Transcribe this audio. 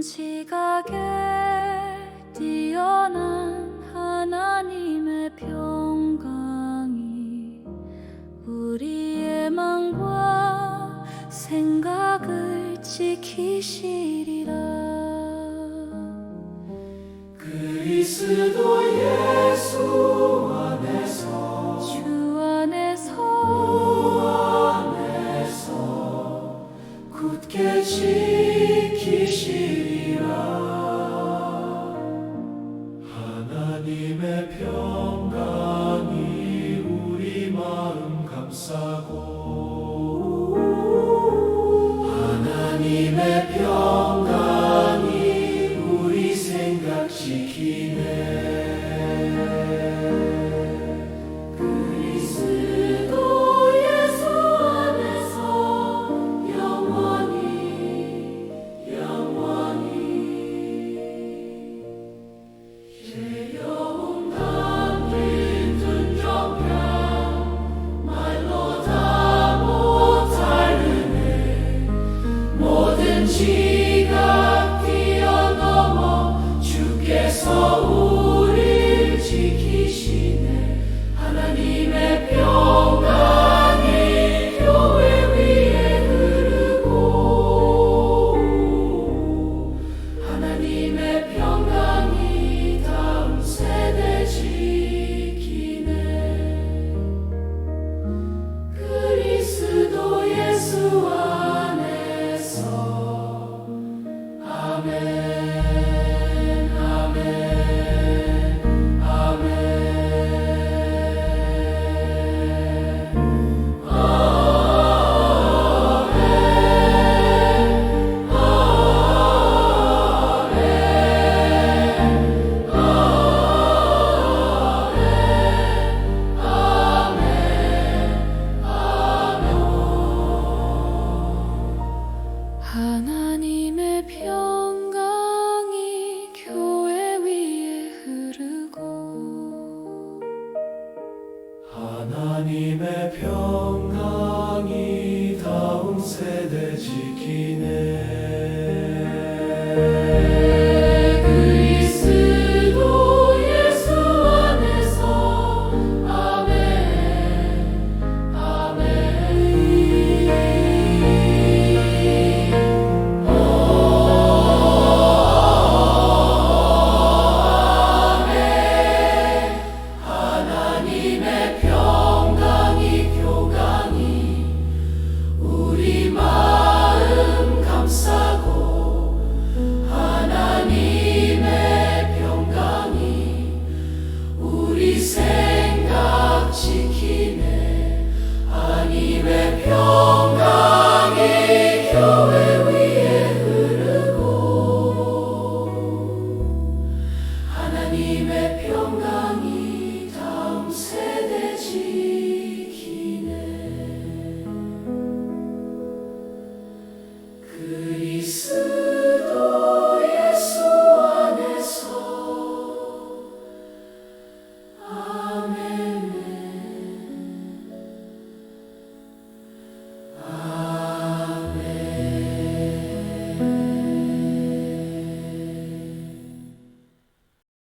지각에 뛰어난 하나님의 평강이 우리의 마음과 생각을 지키시리라. 그리스도의 예. 굳게 지키시리라. 시각 뛰어넘어 주께서 Amen. 평강. Lord.